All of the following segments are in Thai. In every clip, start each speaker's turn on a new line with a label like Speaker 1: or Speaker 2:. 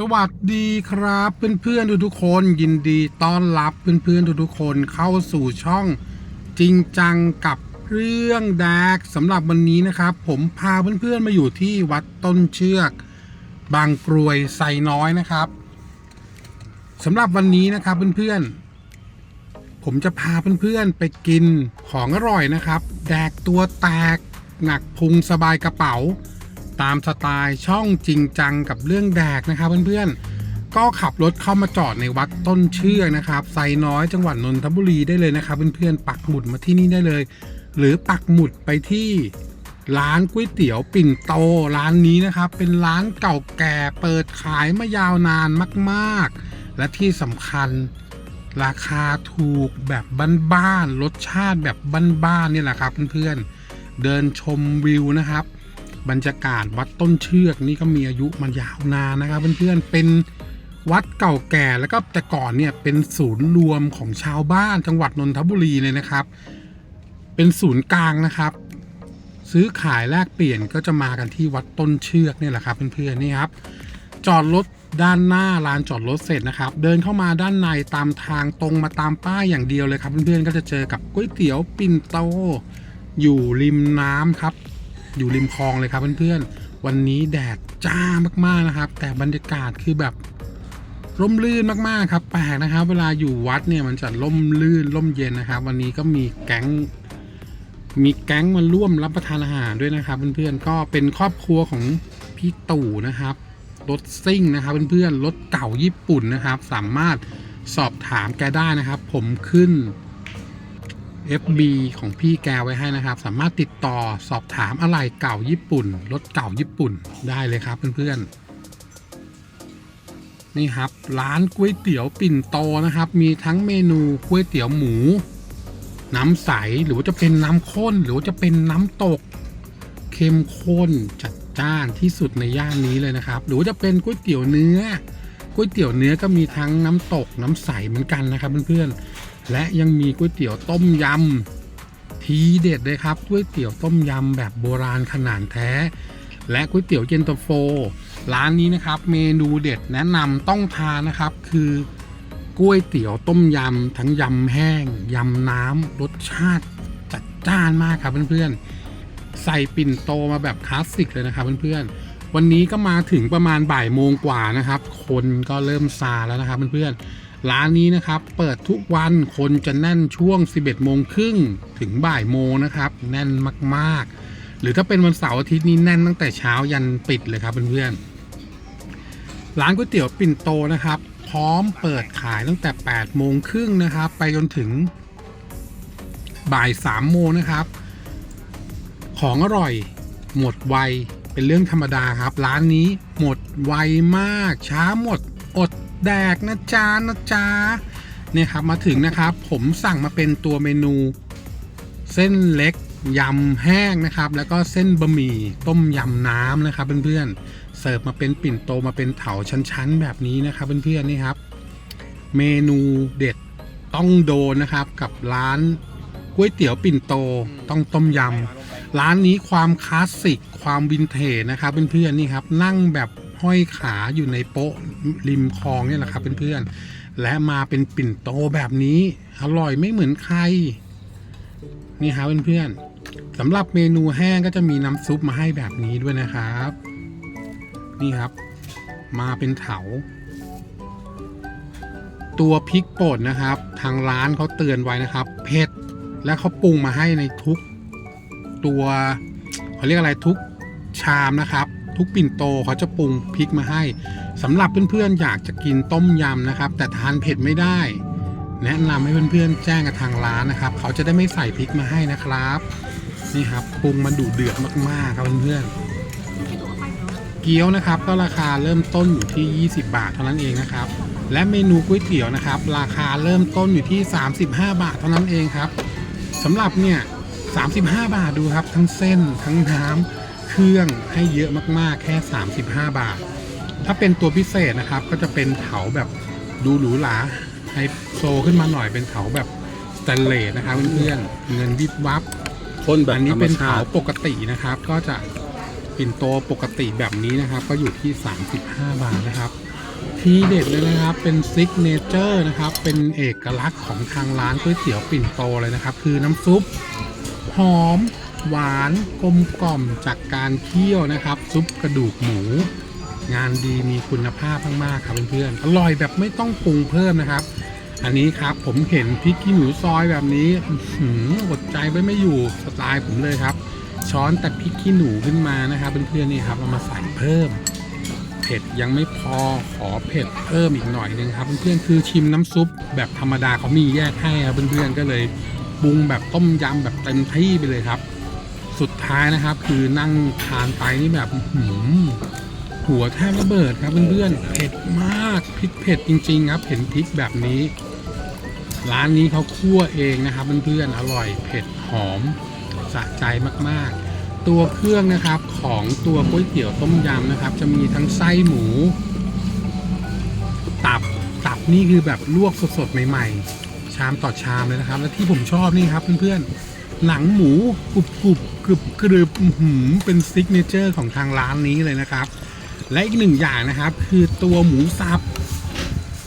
Speaker 1: สวัสดีครับเพื่อนๆทุกๆคนยินดีต้อนรับเพื่อนๆทุกๆคนเข้าสู่ช่องจริงจังกับเรื่องแดกสำหรับวันนี้นะครับ ผมพาเพื่อนๆมาอยู่ที่วัดต้นเชือก บางกรวยไซน้อยนะครับสำหรับวันนี้นะครับเพื่อนๆผมจะพาเพื่อนๆไปกินของอร่อยนะครับ แดกตัวแตกหนักพุงสบายกระเป๋า ตามสไตล์ช่องจริงจังกับเรื่องแดกนะครับเพื่อนๆ ก็ขับรถเข้ามาจอดในวัดต้นเชือกนะครับไซน้อยจังหวัดนนทบุรีได้เลยนะครับเพื่อนๆปักหมุดมาที่นี่ได้เลย หรือปักหมุดไปที่ร้านก๋วยเตี๋ยวปิ่นโตร้านนี้นะครับ เป็นร้านเก่าแก่เปิดขายมายาวนานมากๆ และที่สำคัญราคาถูกแบบบ้านๆรสชาติแบบบ้านๆนี่แหละครับเพื่อนๆเดินชมวิวนะครับ บรรยากาศวัดต้นเชือกนี่ก็มีอายุมายาวนานนะครับเพื่อนๆเป็นวัดเก่าแก่แล้วก็แต่ก่อนเนี่ยเป็นศูนย์รวมของชาวบ้านจังหวัดนนทบุรีเลยนะครับ เป็นศูนย์กลางนะครับ ซื้อขายแลกเปลี่ยนก็จะมากันที่วัดต้นเชือกนี่แหละครับเพื่อนๆนี่ครับ จอดรถด้านหน้าลานจอดรถเสร็จนะครับ เดินเข้ามาด้านในตามทางตรงมาตามป้ายอย่างเดียวเลยครับเพื่อนๆก็จะเจอกับก๋วยเตี๋ยวปิ่นโตอยู่ริมน้ำครับ อยู่ริมคลองเลยครับเพื่อนๆ วันนี้แดดจ้ามากๆนะครับ แต่บรรยากาศคือแบบร่มรื่นมากๆครับ แปลกนะครับ เวลาอยู่วัดเนี่ยมันจะร่มรื่นร่มเย็นนะครับ วันนี้ก็มีแก๊ง มีแก๊งมาร่วมรับประทานอาหารด้วยนะครับ เพื่อนๆ ก็เป็นครอบครัวของพี่ตู่นะครับรถซิ่งนะครับเพื่อนๆรถเก่าญี่ปุ่นนะครับ สามารถสอบถามแกได้นะครับ ผมขึ้น FB ของพี่แกไว้ให้นะครับ สามารถติดต่อสอบถามอะไรเก่าญี่ปุ่น รถเก่าญี่ปุ่นได้เลยครับเพื่อนๆ นี่ครับ ร้านก๋วยเตี๋ยวปิ่นโตนะครับ มีทั้งเมนูก๋วยเตี๋ยวหมู น้ำใสหรือว่าจะเป็นน้ำข้นหรือว่าจะเป็นน้ำตกเข้มข้นจัดจ้านที่สุดในย่านนี้เลยนะครับ หรือว่าจะเป็นก๋วยเตี๋ยวเนื้อก๋วยเตี๋ยวเนื้อก็มีทั้งน้ำตกน้ำใสเหมือนกันนะครับเพื่อนๆ และยังมีก๋วยเตี๋ยวต้มยำทีเด็ดเลยครับก๋วยเตี๋ยวต้มยำแบบโบราณขนาดแท้ และก๋วยเตี๋ยวเย็นตาโฟ ร้านนี้นะครับ เมนูเด็ดแนะนำต้องทานนะครับ คือก๋วยเตี๋ยวต้มยำทั้งยำแห้งยำน้ำรสชาติจัดจ้านมากครับเพื่อนๆ ใส่ปิ่นโตมาแบบคลาสสิกเลยนะครับเพื่อนๆวันนี้ก็มาถึงประมาณบ่ายโมงกว่านะครับ คนก็เริ่มซาแล้วนะครับเพื่อนๆ ร้านนี้นะครับเปิดทุกวันคนจะแน่นช่วง 11โมงครึ่งถึงบ่ายโมงนะครับ แน่นมากๆ หรือถ้าเป็นวันเสาร์อาทิตย์นี้แน่นตั้งแต่เช้ายันปิดเลยครับเพื่อนๆร้านก๋วยเตี๋ยวปิ่นโตนะครับ พร้อมเปิดขายตั้งแต่8โมงครึ่งนะครับ ไปจนถึงบ่าย3โมงนะครับ ของอร่อยหมดไวเป็นเรื่องธรรมดาครับ ร้านนี้หมดไวมากช้าหมดอด แดกนะจ๊ะนะจ๊ะเนี่ยครับมาถึงนะครับ ผมสั่งมาเป็นตัวเมนู เส้นเล็กยำแห้งนะครับ แล้วก็เส้นบะหมี่ต้มยำน้ำนะครับเพื่อนๆเสิร์ฟมาเป็นปิ่นโตมาเป็นเถาชั้นๆ แบบนี้นะครับเพื่อนๆนี่ครับ เมนูเด็ดต้องโดนนะครับกับร้านก๋วยเตี๋ยวปิ่นโตต้องต้มยำร้านนี้ความคลาสสิกความวินเทจนะครับเพื่อนๆนี่ครับนั่งแบบ ห้อยขาอยู่ในโป๊ะริมคลองเนี่ยแหละครับเพื่อนๆและมาเป็นปิ่นโตแบบนี้ อร่อยไม่เหมือนใคร นี่ครับเพื่อนๆสำหรับเมนูแห้งก็จะมีน้ำซุปมาให้แบบนี้ด้วยนะครับ นี่ครับ มาเป็นเถาตัวพริกป่นนะครับ ทางร้านเขาเตือนไว้นะครับ เผ็ดและเขาปรุงมาให้ในทุกตัวเขาเรียกอะไรทุกชามนะครับ ทุกปิ่นโตเขาจะปรุงพริกมาให้สำหรับเพื่อนๆอยากจะกินต้มยำนะครับ แต่ทานเผ็ดไม่ได้ แนะนำให้เพื่อนๆแจ้งกับทางร้านนะครับ เขาจะได้ไม่ใส่พริกมาให้นะครับนี่ครับปรุงมาดุเดือดมากๆครับเพื่อนๆเกี๊ยวนะครับ ก็ราคาเริ่มต้นอยู่ที่ 20 บาทเท่านั้นเองนะครับ และเมนูก๋วยเตี๋ยวนะครับ ราคาเริ่มต้นอยู่ที่ 35 บาทเท่านั้นเองครับสำหรับเนี่ย35 บาทดูครับ ทั้งเส้นทั้งน้ำ เครื่องให้เยอะมากๆแค่ 35 บาท ถ้าเป็นตัวพิเศษนะครับ ก็จะเป็นเถาแบบดูหรูหราไฮโซขึ้นมาหน่อยเป็นเถาแบบสแตนเลสนะครับเพื่อนๆเงินวิบวับ
Speaker 2: คนแบบ
Speaker 1: อันนี้
Speaker 2: ธรรม
Speaker 1: เป็น
Speaker 2: ชา
Speaker 1: เถา
Speaker 2: ติ
Speaker 1: ปกตินะครับ ก็จะปิ่นโตปกติแบบนี้นะครับ ก็อยู่ที่ 35 บาทนะครับ ทีเด็ดเลยนะครับเป็นซิกเนเจอร์นะครับ เป็นเอกลักษณ์ของทางร้านก๋วยเตี๋ยวปิ่นโตเลยนะครับ คือน้ำซุปหอม หวานกลมกล่อมจากการเคี่ยวนะครับ ซุปกระดูกหมู งานดีมีคุณภาพมากๆครับเพื่อนๆอร่อยแบบไม่ต้องปรุงเพิ่มนะครับ อันนี้ครับผมเห็นพริกขี้หนูซอยแบบนี้อื้อหืออดใจไว้ไม่อยู่สไตล์ผมเลยครับ ช้อนแต่พริกขี้หนูขึ้นมานะครับเพื่อนๆนี่ครับเอามาใส่เพิ่มเผ็ดยังไม่พอขอเผ็ดเพิ่มอีกหน่อยหนึงครับเพื่อนๆคือชิมน้ำซุปแบบธรรมดาเขามีแยกให้ครับเพื่อนๆก็เลยปรุงแบบต้มยำแบบเต็มที่ไปเลยครับ สุดท้ายนะครับ คือนั่งทานไปนี่แบบอื้อหือหัวแทบระเบิดครับเพื่อนๆเผ็ดมากพริกเผ็ดจริง ๆ ครับ เห็นพริกแบบนี้ ร้านนี้เขาคั่วเองนะครับเพื่อนๆอร่อยเผ็ดหอมสะใจมากๆ ตัวเครื่องนะครับของตัวก๋วยเตี๋ยวต้มยำนะครับ จะมีทั้งไส้หมู ตับตับนี่คือแบบลวกสดๆใหม่ ๆ ชามต่อชามเลยนะครับ และที่ผมชอบนี่ครับเพื่อนๆ หนังหมูกรุบกรุบกรึบกรึบหือเป็นซิกเนเจอร์ของทางร้านนี้เลยนะครับ และอีกหนึ่งอย่างนะครับ คือตัวหมูสับ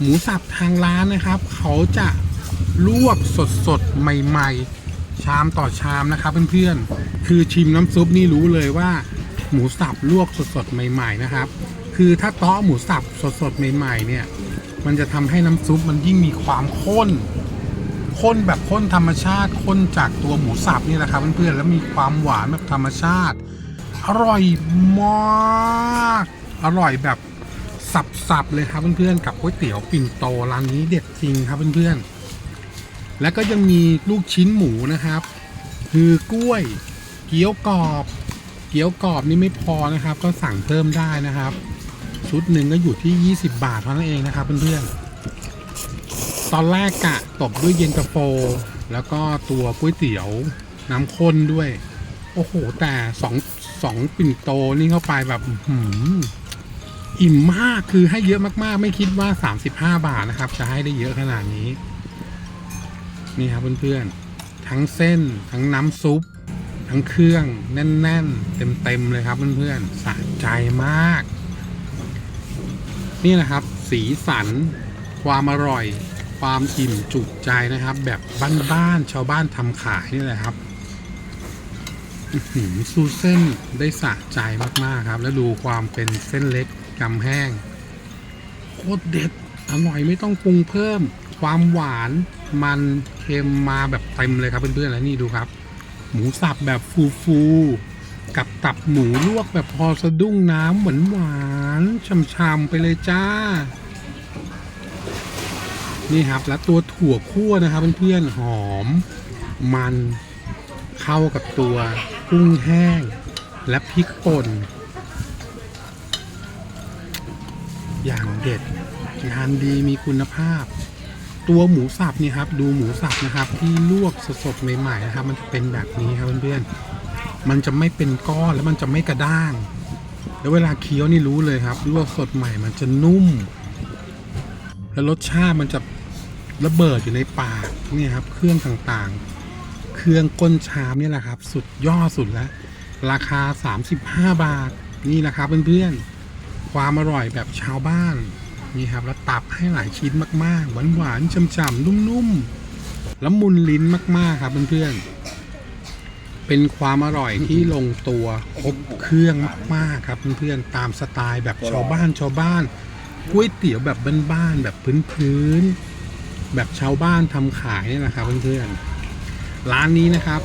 Speaker 1: หมูสับทางร้านนะครับ เขาจะลวกสดๆใหม่ ๆ ชามต่อชามนะครับเพื่อนๆคือชิมน้ำซุปนี่รู้เลยว่า หมูสับลวกสดๆใหม่ ๆ นะครับ คือถ้าตาะหมูสับสดๆใหม่ ๆ เนี่ย มันจะทำให้น้ำซุปมันยิ่งมีความข้น ข้นแบบข้นธรรมชาติข้นจากตัวหมูสับนี่แหละครับเพื่อนๆแล้วมีความหวานแบบธรรมชาติ อร่อยมาก อร่อยแบบสับๆเลยครับเพื่อนๆกับก๋วยเตี๋ยวปิ่นโตร้านนี้เด็ดจริงครับเพื่อนๆแล้วก็ยังมีลูกชิ้นหมูนะครับคือกล้วย เกี๊ยวกรอบ เกี๊ยวกรอบนี่ไม่พอนะครับ ก็สั่งเพิ่มได้นะครับ ชุดหนึ่งก็อยู่ที่ 20 บาทเท่านั้นเองนะครับเพื่อนๆ ตอนแรกกะตบด้วยเย็นตาโฟ แล้วก็ตัวก๋วยเตี๋ยวน้ำข้นด้วย โอ้โห แต่สองสองปิ่นโตนี่เข้าไปแบบอิ่มมากคือให้เยอะมากๆ ไม่คิดว่า 35 บาทนะครับ จะให้ได้เยอะขนาดนี้ นี่ครับเพื่อนๆ ทั้งเส้น ทั้งน้ำซุป ทั้งเครื่องแน่น ๆ เต็มๆเลยครับเพื่อนๆสะใจมาก นี่นะครับ สีสันความอร่อย ความอิ่มจุใจนะครับ แบบบ้านๆชาวบ้านทำขายนี่แหละครับหือซูเส้นได้สะใจมาก ๆ ครับ แล้วดูความเป็นเส้นเล็กกำแห้งโคตรเด็ดอร่อยไม่ต้องปรุงเพิ่ม ความหวานมันเค็มมาแบบเต็มเลยครับเพื่อนๆแล้วนี่ดูครับ หมูสับแบบฟูๆกับตับหมูลวกแบบพอสะดุ้งน้ำหวานหวานๆช่ำๆไปเลยจ้า นี่ครับ แล้วตัวถั่วคั่วนะครับเพื่อนๆหอม มันเข้ากับตัวกุ้งแห้ง และพริกป่น อย่างเด็ดงานดีมีคุณภาพ ตัวหมูสับนี่ครับ ดูหมูสับนะครับ ที่ลวกสดๆใหม่ๆนะครับ มันจะเป็นแบบนี้ครับเพื่อนๆมันจะไม่เป็นก้อนแล้วมันจะไม่กระด้าง แล้วเวลาเคี้ยวนี่รู้เลยครับลวกสดใหม่มันจะนุ่ม แล้วรสชาติมันจะ ระเบิดอยู่ในปากเนี่ยครับ เครื่องต่างๆ เครื่องก้นชามนี่แหละครับ สุดยอดสุดแล้ว ราคา 35 บาทนี่แหละครับเพื่อนๆ ความอร่อยแบบชาวบ้านนี่ครับแล้วตับให้หลายชิ้นมากๆ หวานๆฉ่ำๆนุ่มๆแล้วมุนลิ้นมากๆครับเพื่อนๆเป็นความอร่อยที่ลงตัวครบเครื่องมากๆครับเพื่อนๆตามสไตล์แบบชาวบ้านชาวบ้านก๋วยเตี๋ยวแบบบ้านๆแบบพื้นๆ แบบชาวบ้านทำขายนี่แหละครับเพื่อนๆ ร้านนี้นะครับ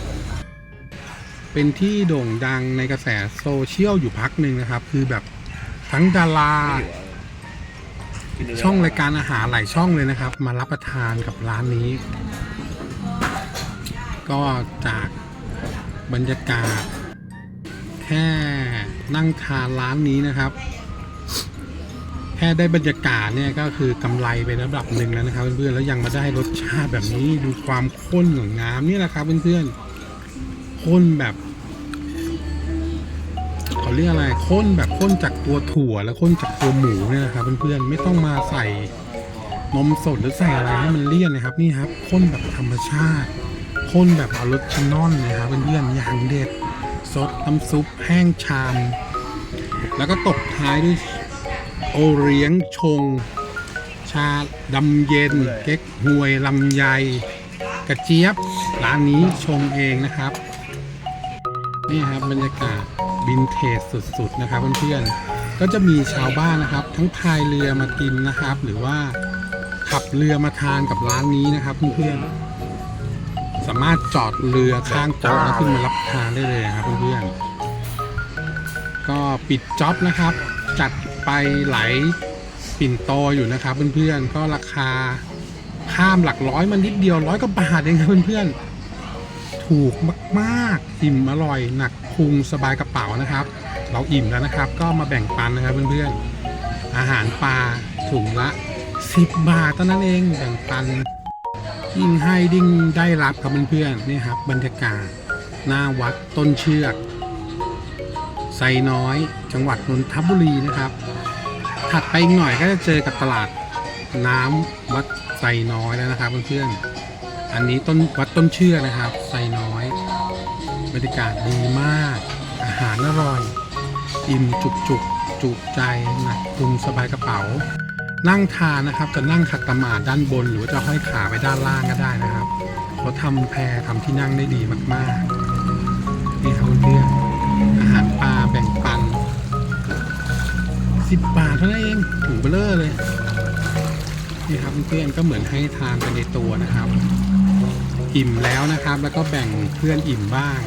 Speaker 1: เป็นที่โด่งดังในกระแสโซเชียลอยู่พักหนึ่งนะครับ คือแบบทั้งดาราช่องรายการอาหารหลายช่องเลยนะครับ มารับประทานกับร้านนี้ ก็จากบรรยากาศ แค่นั่งทานร้านนี้นะครับ แค่ได้บรรยากาศเนี่ยก็คือกำไรไประดับหนึ่งแล้วนะครับเพื่อนๆแล้วยังมาได้รสชาติแบบนี้ดูความข้นของน้ำนี่แหละครับเพื่อนๆข้นแบบเขาเรียกอะไรข้นแบบข้นจากตัวถั่วแล้วข้นจากตัวหมูเนี่ยนะครับเพื่อนๆไม่ต้องมาใส่นมสดหรือใส่อะไรให้มันเลี่ยนนะครับนี่ครับข้นแบบธรรมชาติข้นแบบออริจินอลนะครับเพื่อนๆอย่างเด็ดซดน้ำซุปแห้งชาม แล้วก็ตบท้ายด้วย โอเลี้ยงชง ชาดำเย็น เก๊กฮวยลำไย กระเจี๊ยบ ร้านนี้ชงเองนะครับ นี่ครับบรรยากาศวินเทจสุดๆนะครับเพื่อนๆ ก็จะมีชาวบ้านนะครับ ทั้งพายเรือมากินนะครับ หรือว่าขับเรือมาทานกับร้านนี้นะครับเพื่อนๆ สามารถจอดเรือข้างโต๊ะแล้วขึ้นมารับทานได้เลยนะครับเพื่อนๆ ก็ปิดจ็อบนะครับ จัดไปหลายปิ่นโตอยู่นะครับเพื่อนๆก็ราคาข้ามหลักร้อยมันนิดเดียวร้อยกว่าบาทเองครับเพื่อนๆถูกมากๆอิ่มอร่อยหนักพุงสบายกระเป๋านะครับ เราอิ่มแล้วนะครับ ก็มาแบ่งปันนะครับเพื่อนๆอาหารปลาถุงละ10บาทเท่านั้นเองแบ่งปันยิ่งให้ดิ้งได้รับครับเพื่อนๆนี่ครับบรรยากาศหน้าวัดต้นเชือก ไซน้อย จังหวัดนนทบุรีนะครับ ถัดไปอีกหน่อยก็จะเจอกับตลาดน้ำวัดไซน้อยแล้วนะครับเพื่อนๆ อันนี้ต้นวัดต้นเชือกนะครับ ไซน้อย บรรยากาศดีมาก อาหารอร่อย อิ่มจุกจุกจุใจหนักพุงสบายกระเป๋า นั่งทานนะครับจะนั่งขัดสมาธิด้านบน หรือจะห้อยขาไปด้านล่างก็ได้นะครับเขาทำแพรทำที่นั่งได้ดีมากๆ นี่ครับเพื่อน สิบบาทเท่านั้นเองถุงเบลเลอร์เลย นี่ครับเพื่อนก็เหมือนให้ทานไปในตัวนะครับ อิ่มแล้วนะครับ แล้วก็แบ่งเพื่อนอิ่มบ้าง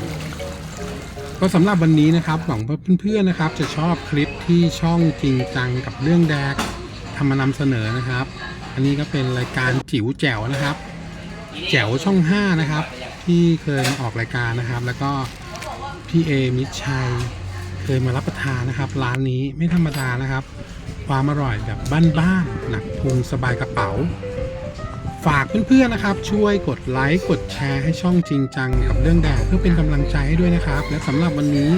Speaker 1: ก็สำหรับวันนี้นะครับ หวังว่าเพื่อนๆนะครับ จะชอบคลิปที่ช่องจริงจังกับเรื่องแดกทำมานำเสนอนะครับ อันนี้ก็เป็นรายการจิ๋วแจ๋วนะครับ แจ๋วช่อง 5 นะครับ ที่เคยมาออกรายการนะครับ แล้วก็พี่เอมิชัย เคยมารับประทานนะครับ ร้านนี้ไม่ธรรมดานะครับ ความอร่อยแบบบ้านๆหนักพุงสบายกระเป๋า ฝากเพื่อนๆนะครับ ช่วยกดไลค์กดแชร์ให้ช่องจริงจังกับเรื่องแดดเพื่อเป็นกำลังใจให้ด้วยนะครับ และสำหรับวันนี้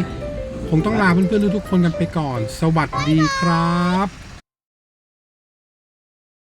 Speaker 1: คงต้องลาเพื่อนๆทุกๆคนกันไปก่อน สวัสดีครับ